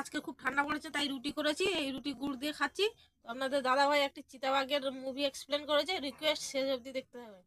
আজকে খুব ঠান্ডা পড়েছে, তাই রুটি করেছি, এই রুটি গুড় দিয়ে খাচ্ছি। তো আপনাদের দাদাভাই একটি চিতাবাঘের মুভি এক্সপ্লেন করেছে রিকোয়েস্ট শেষ অব্দি দেখতে হবে।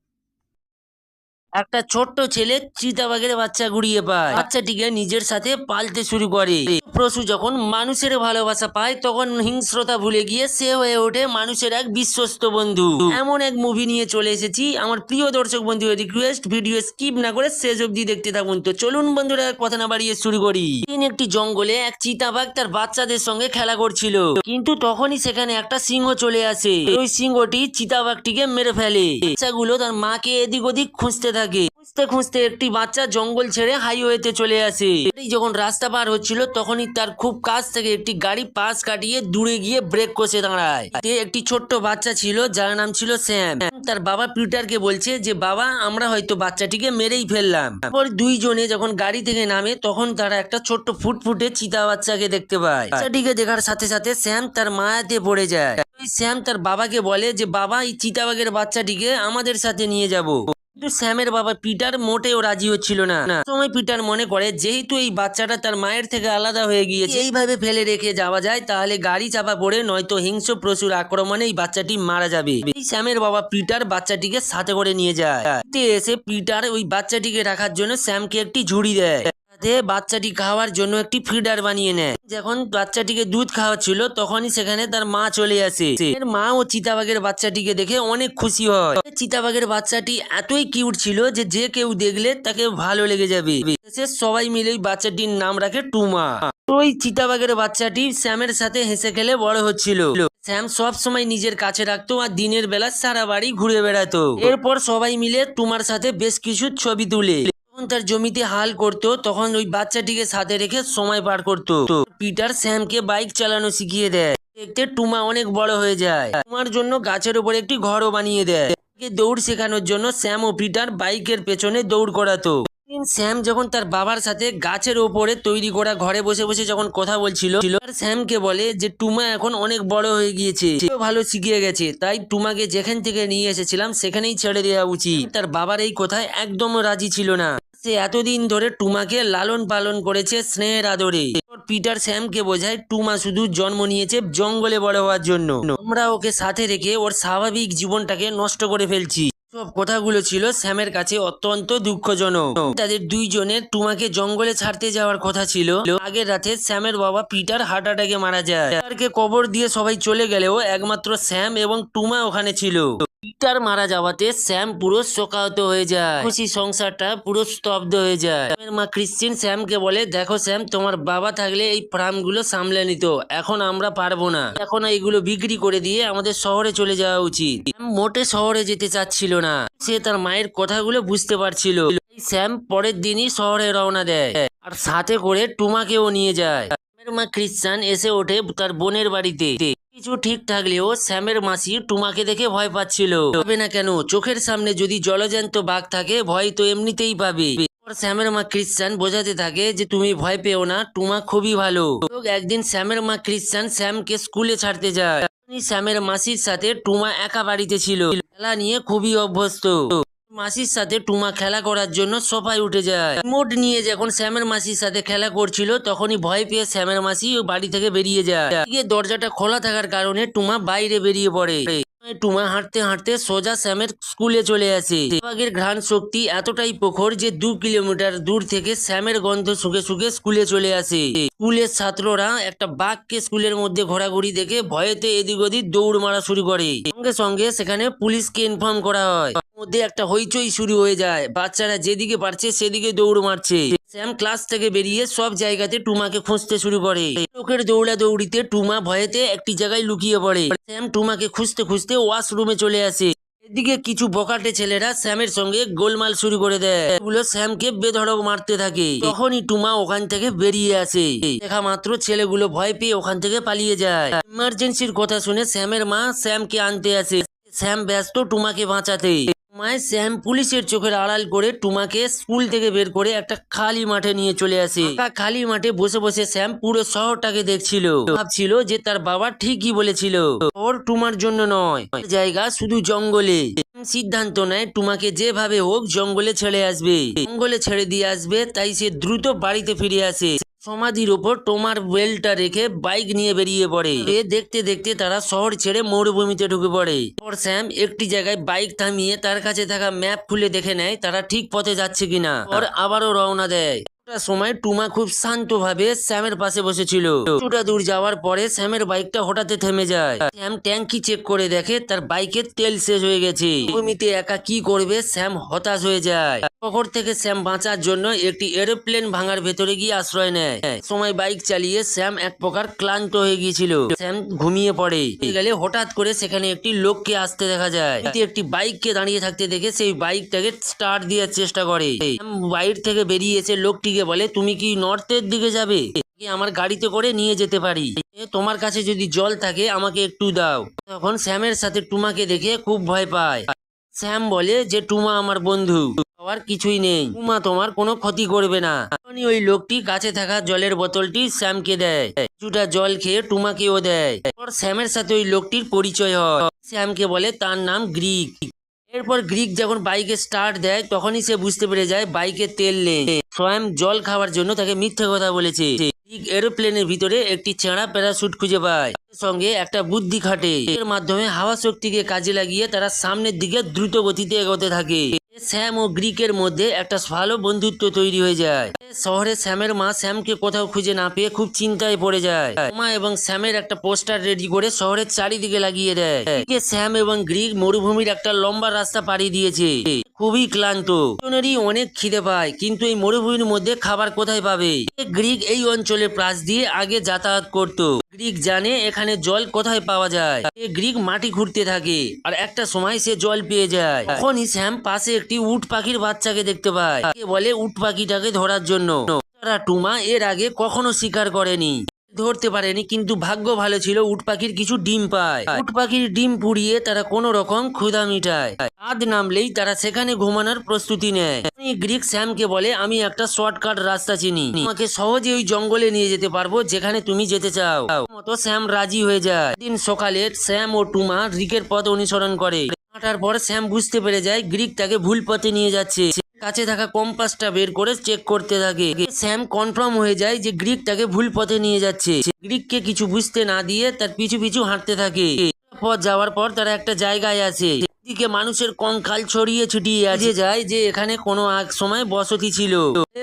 একটা ছোট্ট ছেলে চিতাবাঘের বাচ্চা গুড়িয়ে পায়। বাচ্চাটিকে নিজের সাথে পালতে শুরু করে। পশু যখন মানুষের ভালোবাসা পায়, তখন হিংস্রতা ভুলে গিয়ে সে হয়ে ওঠে মানুষের এক বিশ্বস্ত বন্ধু। এমন এক মুভি নিয়ে চলে এসেছি। আমার প্রিয় দর্শক বন্ধু রিকোয়েস্ট ভিডিও স্কিপ না করে শেষ অবধি দেখতে থাকুন। তো চলুন বন্ধুরা, কথা না বাড়িয়ে শুরু করি। একটি জঙ্গলে এক চিতাবাঘ তার বাচ্চাদের সঙ্গে খেলা করছিল। কিন্তু তখনই সেখানে একটা সিংহ চলে আসে। ওই সিংহটি চিতাবাঘটিকে মেরে ফেলে। বাচ্চাগুলো তার মাকে এদিক ওদিক খুঁজতে থাকে। খুঁজতে খুঁজতে একটি বাচ্চা জঙ্গল ছেড়ে হাইওয়েতে চলে আসে। যখন রাস্তা পার হচ্ছিল, তখনই তার খুব কাছ থেকে একটি গাড়ি পাশ কাটিয়ে দূরে গিয়ে ব্রেক কষে দাঁড়ায়। একটি ছোট্ট বাচ্চা ছিল, যার নাম ছিল স্যাম। তার বাবা পিটারকে বলছে যে, বাবা, আমরা হয়তো বাচ্চাটিকে মেরেই ফেললাম। তারপর দুইজনে যখন গাড়ি থেকে নামে, তখন তারা একটা ছোট্ট ফুটফুটে চিতা বাচ্চাকে দেখতে পায়। বাচ্চাটিকে দেখার সাথে সাথে স্যাম তার মায়াতে পড়ে যায়। স্যাম তার বাবাকে বলে যে, বাবা, এই চিতাবাঘের বাচ্চাটিকে আমাদের সাথে নিয়ে যাব। কিন্তু স্যামের বাবা পিটার মোটেও রাজি হচ্ছিল না। সময় পিটার মনে করে, যেহেতু এই বাচ্চাটা তার মায়ের থেকে আলাদা হয়ে গিয়েছে, এইভাবে ফেলে রেখে যাওয়া যায়, তাহলে গাড়ি চাপা পড়ে নয়তো হিংস্র প্রচুর আক্রমণে এই বাচ্চাটি মারা যাবে। এই স্যামের বাবা পিটার বাচ্চাটিকে সাথে করে নিয়ে যায়। এসে পিটার ওই বাচ্চাটিকে রাখার জন্য স্যামকে একটি ঝুড়ি দেয়। সাথে বাচ্চাটি খাওয়ার জন্য একটি ফিডার বানিয়ে নেয়। যখন বাচ্চাটিকে দুধ খাওয়াচ্ছিল, তখনই সেখানে তার মা চলে আসে। এর মা ও চিতাবাঘের বাচ্চাটিকে দেখে অনেক খুশি হয়। চিতাবাঘের বাচ্চাটি এতই কিউট ছিল যে যে কেউ দেখলে তাকে ভালো লেগে যাবে। শেষে সবাই মিলে বাচ্চাটির নাম রাখে টুমা। ওই চিতাবাঘের বাচ্চাটি শ্যামের সাথে হেসে খেলে বড় হচ্ছিল। শ্যাম সব সময় নিজের কাছে রাখতো আর দিনের বেলা সারা বাড়ি ঘুরে বেড়াতো। এরপর সবাই মিলে টুমার সাথে বেশ কিছু ছবি তুলে। তার জমিতে হাল করতো, তখন ওই বাচ্চাটিকে সাথে রেখে সময় পার করতো। পিটার স্যামকে বাইক চালানো শিখিয়ে দেয়। দেখতে টুমা অনেক বড় হয়ে যায়। টুমার জন্য গাছের উপর একটি ঘরও বানিয়ে দেয়। দৌড় শেখানোর জন্য স্যাম ও পিটার বাইকের পেছনে দৌড় করাতো। স্যাম যখন তার বাবার সাথে গাছের ওপরে তৈরি করা ঘরে বসে বসে যখন কথা বলছিল স্যামকে বলে যে, টুমা এখন অনেক বড় হয়ে গিয়েছে। ভালো শিখিয়ে গেছে। তাই টুমাকে যেখান থেকে নিয়ে এসেছিলাম, সেখানেই ছেড়ে দেওয়া উচিত। তার বাবার এই কথায় একদম রাজি ছিল না। সে এতদিন ধরে টুমাকে লালন পালন করেছে স্নেহের আদরে। পিটার স্যামকে বোঝায় টুমা শুধু জন্ম নিয়েছে জঙ্গলে বড় হওয়ার জন্য। আমরা ওকে সাথে রেখে ওর স্বাভাবিক জীবনটাকে নষ্ট করে ফেলছি। সব কথাগুলো ছিল স্যামের কাছে অত্যন্ত দুঃখজনক। তাদের দুইজনের টুমাকে জঙ্গলে ছাড়তে যাওয়ার কথা ছিল। আগের রাতে স্যামের বাবা পিটার হার্ট অ্যাটাকে মারা যায়। পিটারকে কবর দিয়ে সবাই চলে গেলেও একমাত্র স্যাম এবং টুমা ওখানে ছিল। পিটার মারা যাওয়াতে স্যাম পুরো শোকাহত হয়ে যায়। খুশি সংসারটা পুরো স্তব্ধ হয়ে যায়। স্যামের মা ক্রিশ্চিন স্যামকে বলে, দেখো স্যাম, তোমার বাবা থাকলে এই ফার্মগুলো সামলে নিত। এখন আমরা পারব না। এখন এইগুলো বিক্রি করে দিয়ে আমাদের শহরে চলে যাওয়া উচিত। মোটে শহরে যেতে চাচ্ছিল না। সে তার মায়ের কথাগুলো বুঝতে পারছিল। স্যাম পরের দিনই শহরে রওনা দেয় আর সাথে করে টুমাকেও নিয়ে যায়। মা ক্রিশ্চান এসে ওঠে তার বোনের বাড়িতে। কিছু ঠিক থাকলেও স্যামের মাসি টুমাকে দেখে ভয় পাচ্ছিল। পাবে না কেন, চোখের সামনে যদি জলজ্যান্ত বাঘ থাকে, ভয় তো এমনিতেই পাবে। স্যামের মা ক্রিশ্চান বোঝাতে থাকে যে তুমি ভয় পেও না, টুমা খুবই ভালো। একদিন স্যামের মা ক্রিশ্চান স্যামকে স্কুলে ছাড়তে যায়। স্যামের মাসির সাথে টুমা একা বাড়িতে ছিল। খেলা নিয়ে খুবই অভ্যস্ত। মাসির সাথে টুমা খেলা করার জন্য সোফায় উঠে যায়। রিমোট নিয়ে যখন শ্যামের মাসির সাথে খেলা করছিল, তখনই ভয় পেয়ে শ্যামের মাসি বাড়ি থেকে বেরিয়ে যায়। দরজাটা খোলা থাকার কারণে টুমা বাইরে বেরিয়ে পড়ে। টুমা হাঁটতে হাঁটতে সোজা স্যামের স্কুলে চলে আসে। বাঘের ঘ্রাণ শক্তি এতটাই প্রখর যে দু কিলোমিটার দূর থেকে স্যামের গন্ধ শুকে শুকে স্কুলে চলে আসে। স্কুলের ছাত্ররা একটা বাঘকে স্কুলের মধ্যে ঘোরাঘুরি দেখে ভয়েতে এদিক ওদিক দৌড় মারা শুরু করে। সঙ্গে সঙ্গে সেখানে পুলিশকে ইনফর্ম করা হয়। মধ্যে একটা হইচই শুরু হয়ে যায়। বাচ্চারা যেদিকে পারছে সেদিকে দৌড় মারছে। স্যাম ক্লাস থেকে বেরিয়ে সব জায়গাতে টুমাকে খুঁজতে শুরু করে। লোকের দৌড়া দৌড়িতে টুমা ভয়েতে একটি জায়গায় লুকিয়ে পড়ে। স্যাম টুমাকে খুঁজতে খুঁজতে ওয়াশরুমে চলে আসে। এদিকে কিছু বকাটে ছেলেরা স্যামের সঙ্গে গোলমাল শুরু করে দেয়। এগুলো স্যামকে বেধড়ক মারতে থাকে। তখনই টুমা ওখান থেকে বেরিয়ে আসে। দেখা মাত্র ছেলেগুলো ভয় পেয়ে ওখান থেকে পালিয়ে যায়। ইমার্জেন্সির কথা শুনে স্যামের মা স্যামকে আনতে আসে। স্যাম ব্যস্ত টুমাকে বাঁচাতে। মায় স্যাম পুলিশের চোখের আড়াল করে টুমাকে স্কুল থেকে বের করে একটা খালি মাঠে নিয়ে চলে আসে। খালি মাঠে বসে বসে স্যাম পুরো শহরটাকে দেখছিল। ভাবছিল যে তার বাবা ঠিকই বলেছিল। ওর টুমার জন্য নয়, জায়গা শুধু জঙ্গলে। সিদ্ধান্ত নেয় টুমাকে যেভাবে হোক জঙ্গলে ছেড়ে আসবে। জঙ্গলে ছেড়ে দিয়ে আসবে, তাই সে দ্রুত বাড়িতে ফিরে আসে। সমাধির ওপর টোমার বেলটা রেখে বাইক নিয়ে বেরিয়ে পড়ে। এ দেখতে দেখতে তারা শহর ছেড়ে মরুভূমিতে ঢুকে পড়ে। পর শ্যাম একটি জায়গায় বাইক থামিয়ে তার কাছে থাকা ম্যাপ খুলে দেখে নেয় তারা ঠিক পথে যাচ্ছে কিনা। পর আবারও রওনা দেয়। সময় টুমা খুব শান্তভাবে স্যামের পাশে বসেছিল। কিছুটা দূর যাওয়ার পরে স্যামের বাইকটা হঠাৎ থেমে যায়। স্যাম ট্যাঙ্কি চেক করে দেখে তার বাইকের তেল শেষ হয়ে গেছে। ভূমিতে একা কি করবে স্যাম হতাশ হয়ে যায়। শহর থেকে স্যাম বাঁচার জন্য একটি এরোপ্লেন ভাঙার ভেতরে গিয়ে আশ্রয় নেয়। সময় বাইক চালিয়ে স্যাম এক প্রকার ক্লান্ত হয়ে গিয়েছিল। স্যাম ঘুমিয়ে পড়ে। গেলে হঠাৎ করে সেখানে একটি লোককে আসতে দেখা যায়। একটি বাইককে দাঁড়িয়ে থাকতে দেখে সেই বাইকটাকে স্টার্ট দেওয়ার চেষ্টা করে। বাইর থেকে বেরিয়ে এসে লোকটিকে বলে, তুমি কি নর্থের দিকে যাবে? আমার গাড়িতে করে নিয়ে যেতে পারি। তোমার কাছে যদি জল থাকে, আমাকে একটু দাও। তখন শ্যামের সাথে টুমাকে দেখে খুব ভয় পায়। শ্যাম বলে যে, টুমা আমার বন্ধু। আর কিছুই নেই। টুমা তোমার কোনো ক্ষতি করবে না। ওই লোকটি কাছে থাকা জলের বোতলটি স্যামকে দেয়। কিছুটা জল খেয়ে টুমাকেও দেয়। শ্যামের সাথে ওই লোকটির পরিচয় হয়। স্যামকে বলে, তার নাম গ্রিক। এরপর গ্রিক যখন বাইকে স্টার্ট দেয়, তখনই সে বুঝতে পেরে যায় বাইকে তেল নেই। স্বয়ং জল খাওয়ার জন্য তাকে মিথ্যে কথা বলেছে। গ্রিক এরোপ্লেনের ভিতরে একটি ছেঁড়া প্যারাশুট খুঁজে পায়। সঙ্গে একটা বুদ্ধি খাটে। এর মাধ্যমে হাওয়া শক্তিকে কাজে লাগিয়ে তারা সামনের দিকে দ্রুত গতিতে এগোতে থাকে। স্যাম ও গ্রিকের মধ্যে একটা ভালো বন্ধুত্ব তৈরি হয়ে যায়। শহরে স্যামের মা স্যামকে কোথাও খুঁজে না পেয়ে খুব চিন্তায় পড়ে যায়। মা এবং স্যামের একটা পোস্টার রেডি করে শহরের চারিদিকে লাগিয়ে দেয়। স্যাম এবং গ্রিক মরুভূমির একটা লম্বা রাস্তা পাড়ি দিয়েছে। খুবই ক্লান্ত। অনেক খিদে পায়, কিন্তু এই মরুভূমির মধ্যে খাবার কোথায় পাবে? গ্রিক এই অঞ্চলে পাশ দিয়ে আগে যাতায়াত করত। গ্রিক জানে এখানে জল কোথায় পাওয়া যায়। গ্রিক মাটি খুঁড়তে থাকে, আর একটা সময় সে জল পেয়ে যায়। তখনই স্যাম পাশে একটি উট পাখির বাচ্চাকে দেখতে পায়। বলে উট পাখিটাকে ধরার জন্য। তারা টুমা এর আগে কখনো শিকার করেনি। ধরতে পারেনি, কিন্তু ভাগ্য ভালো ছিল, উট পাখির কিছু ডিম পায়। উট পাখির ডিম পুড়িয়ে তারা কোনো রকম ক্ষুধা মিটায়। রাত নামলেই তারা সেখানে ঘুমানোর প্রস্তুতি নেয়। গ্রিক স্যামকে বলে, আমি একটা শর্টকাট রাস্তা চিনি। তোমাকে সহজে ওই জঙ্গলে নিয়ে যেতে পারব, যেখানে তুমি যেতে চাও। মতো স্যাম রাজি হয়ে যায়। দিন সকালে স্যাম ও টুমা রিকের পথ অনুসরণ করে। হাঁটার পর স্যাম বুঝতে পেরে যায়, গ্রিক তাকে ভুল পথে নিয়ে যাচ্ছে। কাছে থাকা কম্পাসটা বের করে চেক করতে থাকে। স্যাম কনফার্ম হয়ে যায় যে গ্রিক তাকে ভুল পথে নিয়ে যাচ্ছে। গ্রিককে কিছু বুঝতে না দিয়ে তার পিছু পিছু হাঁটতে থাকে। পথ যাওয়ার পর তারা একটা জায়গায় আছে। দিকে মানুষের কঙ্কাল ছড়িয়ে ছিটিয়ে আছে। যায় যে এখানে কোনো এক সময় বসতি ছিল।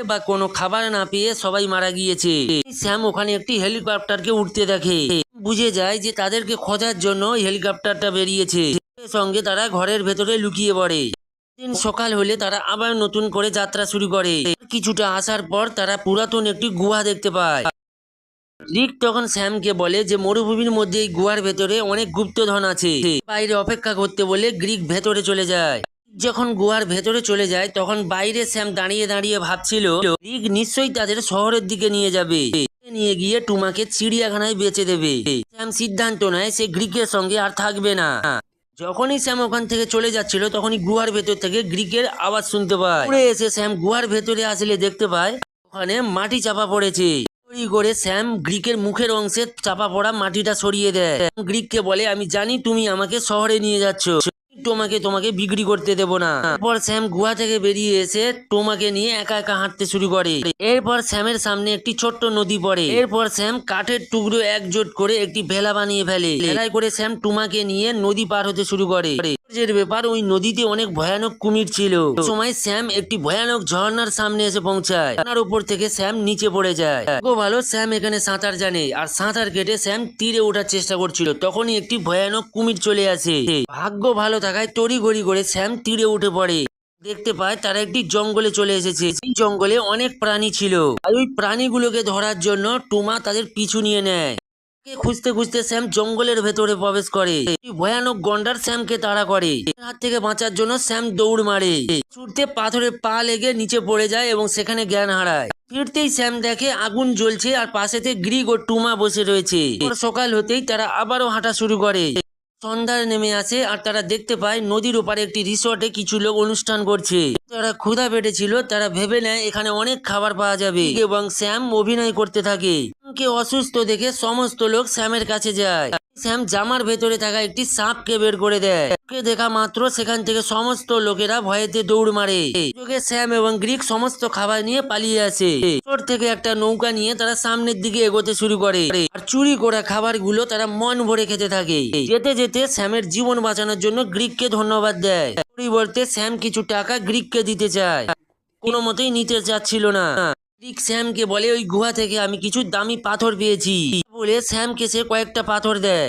বা কোনো খাবার না পেয়ে সবাই মারা গিয়েছে। স্যাম ওখানে একটি হেলিকপ্টারকে উঠতে দেখে। বুঝে যায় যে তাদেরকে খোঁজার জন্য হেলিকপ্টারটা বেরিয়েছে। সঙ্গে তারা ঘরের ভেতরে লুকিয়ে পড়ে। দিন সকাল হলে তারা আবার নতুন করে যাত্রা শুরু করে। কিছুটা আসার পর তারা পুরাতন একটি গুহা দেখতে পায়। রিক তখন স্যামকে বলে যে, মরুভূমির মধ্যে এই গুহার ভেতরে অনেক গুপ্তধন আছে। বাইরে অপেক্ষা করতে বলে গ্রিক ভেতরে চলে যায়। যখন গুহার ভেতরে চলে যায়, তখন বাইরে স্যাম দাঁড়িয়ে দাঁড়িয়ে ভাবছিল, রিক নিশ্চয়ই তাদের শহরের দিকে নিয়ে যাবে। নিয়ে গিয়ে টুমাকে চিড়িয়াখানায় বেচে দেবে। স্যাম সিদ্ধান্ত নেয়, সে গ্রিকের সঙ্গে আর থাকবে না। যখনই স্যাম ওখান থেকে চলে যাচ্ছিল, তখনই গুহার ভেতর থেকে গ্রিকের আওয়াজ শুনতে পায়। উড়ে এসে স্যাম গুহার ভেতরে আসলে দেখতে পায়, ওখানে মাটি চাপা পড়েছে। করে স্যাম গ্রিকের মুখের অংশে চাপা পড়া মাটিটা সরিয়ে দেয়। গ্রিক গ্রিককে বলে, আমি জানি তুমি আমাকে শহরে নিয়ে যাচ্ছ। তোমাকে তোমাকে বিক্রি করতে দেব না। এরপর স্যাম গুহা থেকে বেরিয়ে এসে টোমাকে নিয়ে একা একা হাঁটতে শুরু করে। এরপর স্যামের সামনে একটি ছোট্ট নদী পড়ে। এরপর স্যাম কাঠের টুকরো একজোট করে একটি ভেলা বানিয়ে ফেলে। ভেলায় করে স্যাম টুমাকে নিয়ে নদী পার হতে শুরু করে। যে ব্যাপার, ওই নদীতে অনেক ভয়ানক কুমির ছিল। সময় স্যাম একটি ভয়ানক ঝর্ণার সামনে এসে পৌঁছায়। ঝর্ণার উপর থেকে স্যাম নিচে পড়ে যায়। গো ভালো, স্যাম এখানে সাঁতার জানে। আর সাঁতার কেটে স্যাম তীরে ওঠার চেষ্টা করছিল। তখনই একটি ভয়ানক কুমির চলে আসে। ভাগ্য ভালো থাকায় তড়ি ঘড়ি করে স্যাম তীরে উঠে পড়ে। দেখতে পায় তারা একটি জঙ্গলে চলে এসেছে। এই জঙ্গলে অনেক প্রাণী ছিল। আর ওই প্রাণীগুলোকে ধরার জন্য টুমা তাদের পিছু নিয়ে নেয়। খুঁজতে খুঁজতে স্যাম জঙ্গলের ভেতরে প্রবেশ করে। ভয়ানক গন্ডার স্যামকে তাড়া করে। হাত থেকে বাঁচার জন্য স্যাম দৌড় মারে। ছুটতে পাথরে পা লেগে নিচে পড়ে যায় এবং সেখানে জ্ঞান হারায়। ফিরতেই স্যাম দেখে আগুন জ্বলছে আর পাশেতে গ্রিগ ও টুমা বসে রয়েছে। সকাল হতেই তারা আবারও হাঁটা শুরু করে। সন্ধ্যার নেমে আসে আর তারা দেখতে পায় নদীর ওপারে একটি রিসর্টে কিছু লোক অনুষ্ঠান করছে। তারা ক্ষুধা পেটেছিল তারা ভেবে নেয় এখানে অনেক খাবার পাওয়া যাবে এবং স্যাম অভিনয় করতে থাকে। কে অসুস্থ দেখে সমস্ত লোক স্যামের কাছে যায়। স্যাম জামার ভেতরে থাকা একটি সাপকে বের করে দেয়। দেখা মাত্র সেখান থেকে সমস্ত লোকেরা ভয়েতে দৌড় মারে। স্যাম এবং গ্রিক সমস্ত খাবার নিয়ে পালিয়ে আসে। চোর থেকে একটা নৌকা নিয়ে তারা সামনের দিকে এগোতে শুরু করে। আর চুরি করা খাবারগুলো তারা মন ভরে খেতে থাকে। যেতে যেতে স্যামের জীবন বাঁচানোর জন্য গ্রিককে ধন্যবাদ দেয়। পরিবর্তে স্যাম কিছু টাকা গ্রিককে দিতে চায়। কোনো মতেই নিতে চাচ্ছিল না। গ্রিক স্যামকে বলে, ওই গুহা থেকে আমি কিছু দামি পাথর পেয়েছি। বলে স্যামকে সে কয়েকটা পাথর দেয়।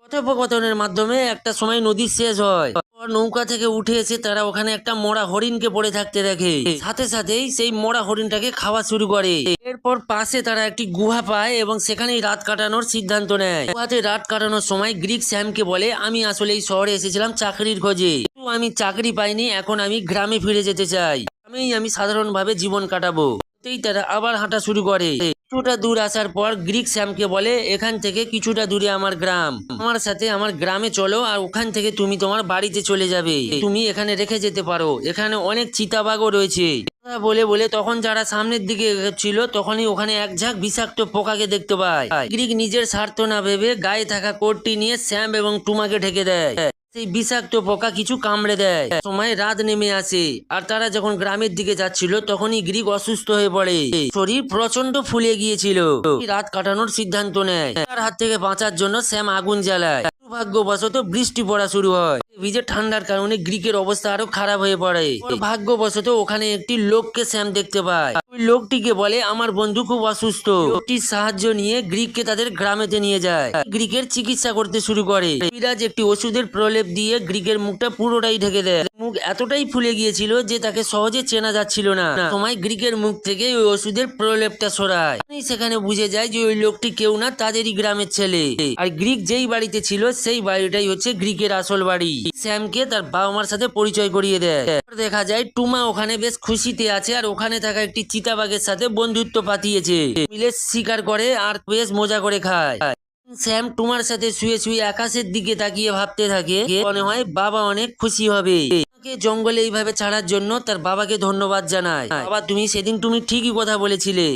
কথোপকথনের মাধ্যমে একটা সময় নদী শেষ হয়। নৌকা থেকে উঠে এসে তারা ওখানে একটা মরা হরিণকে পড়ে থাকতে দেখে। সাথে সাথেই সেই মরা হরিণটাকে খাওয়া শুরু করে। এরপর পাশে তারা একটি গুহা পায় এবং সেখানেই রাত কাটানোর সিদ্ধান্ত নেয়। গুহাতে রাত কাটানোর সময় গ্রিক স্যামকে বলে, আমি আসলে এই শহরে এসেছিলাম চাকরির খোঁজে। আমি চাকরি পাইনি, এখন আমি গ্রামে ফিরে যেতে চাই। আমি আমি সাধারণভাবে জীবন কাটাবো। তেই তারা আবার হাঁটা শুরু করে। কিছুটা দূর আসার পর গ্রিক স্যামকে বলে, এখান থেকে কিছুটা দূরে আমার গ্রাম। আমার সাথে আমার গ্রামে চলো আর ওখান থেকে তুমি তোমার বাড়িতে চলে যাবে। তুমি এখানে রেখে যেতে পারো। এখানে অনেক চিতাবাগও রয়েছে। বলে বলে, তখন যারা সামনের দিকে ছিল, তখনই ওখানে এক ঝাঁক বিষাক্ত পোকাকে দেখতে পায় গ্রিক নিজের স্বার্থ না ভেবে গায়ে থাকা কোটটি নিয়ে শ্যাম এবং টুমাকে ঢেকে দেয়। সেই বিষাক্ত পোকা কিছু কামড়ে দেয়। সময় রাত নেমে আসে আর তারা যখন গ্রামের দিকে যাচ্ছিল তখনই গ্রিক অসুস্থ হয়ে পড়ে। শরীর প্রচণ্ড ফুলে গিয়েছিল। রাত কাটানোর সিদ্ধান্ত নেয়। তার হাত থেকে বাঁচার জন্য শ্যাম আগুন জ্বালায়। দুর্ভাগ্যবশত বৃষ্টি পড়া শুরু হয়। ভিজে ঠান্ডার কারণে গ্রিকের অবস্থা আরও খারাপ হয়ে পড়ে। ভাগ্যবশত ওখানে একটি লোককে স্যাম দেখতে পায়। ওই লোকটিকে বলে, আমার বন্ধু খুব অসুস্থ। লোকটির সাহায্য নিয়ে গ্রিককে তাদের গ্রামেতে নিয়ে যায়। গ্রিকের চিকিৎসা করতে শুরু করে। বিরাজ একটি ওষুধের প্রলেপ দিয়ে গ্রিকের মুখটা পুরোটাই ঢেকে দেয়। মুখ এতটাই ফুলে গিয়েছিল যে তাকে সহজে চেনা যাচ্ছিল না। সময় গ্রিকের মুখ থেকে ওই ওষুধের প্রলেপটা সরায়। সেখানে বুঝে যায় যে ওই লোকটি কেউ না, তাদেরই গ্রামের ছেলে। আর গ্রিক যেই বাড়িতে ছিল, সেই বাড়িটাই হচ্ছে গ্রিকের আসল বাড়ি। স্যামকে তার বাবা মার সাথে পরিচয় করিয়ে দেয়। দেখা যায়, টুমা ওখানে বেশ খুশিতে আছে আর ওখানে থাকা একটি চিতাবাঘের সাথে বন্ধুত্ব পাতিয়েছে। মিলে শিকার করে আর বেশ মজা করে খায়। স্যাম টুমার সাথে শুয়ে শুয়ে আকাশের দিকে তাকিয়ে ভাবতে থাকে, মনে হয় বাবা অনেক খুশি হবে। আমাকে জঙ্গলে এইভাবে ছাড়ার জন্য তার বাবাকে ধন্যবাদ জানায় বাবা, তুমি সেদিন তুমি ঠিকই কথা বলেছিলে।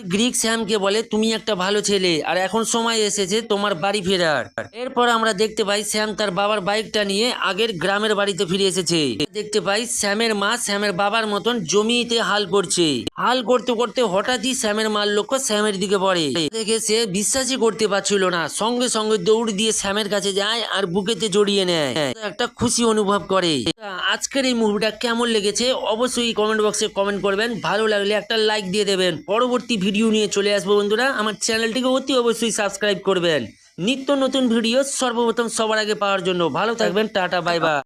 গ্রিক শ্যামকে বলে, তুমি একটা ভালো ছেলে, আর এখন সময় এসেছে তোমার বাড়ি ফেরার। এরপর আমরা দেখতে পাই শ্যাম তার বাবার বাইকটা নিয়ে আগের গ্রামের বাড়িতে ফিরে এসেছে। দেখতে পাই শ্যামের মা শ্যামের বাবার মতন জমিতে হাল করছে। হাল করতে করতে হঠাৎই শ্যামের মার লক্ষ্য শ্যামের দিকে পড়ে। দেখে সে বিশ্বাসই করতে পারছিল না। সঙ্গে সঙ্গে দৌড় দিয়ে শ্যামের কাছে যায় আর বুকেতে জড়িয়ে নেয়। একটা খুশি অনুভব করে। আজকের এই মুভিটা কেমন লেগেছে অবশ্যই কমেন্ট বক্সে কমেন্ট করবেন। ভালো লাগলে একটা লাইক দিয়ে দেবেন। পরবর্তী ভিডিও নিয়ে চলে আসব বন্ধুরা। আমার চ্যানেলটিকে অতি অবশ্যই সাবস্ক্রাইব করবেন। নিত্য নতুন ভিডিও সর্বপ্রথম সবার আগে পাওয়ার জন্য। ভালো থাকবেন, টাটা বাই বাই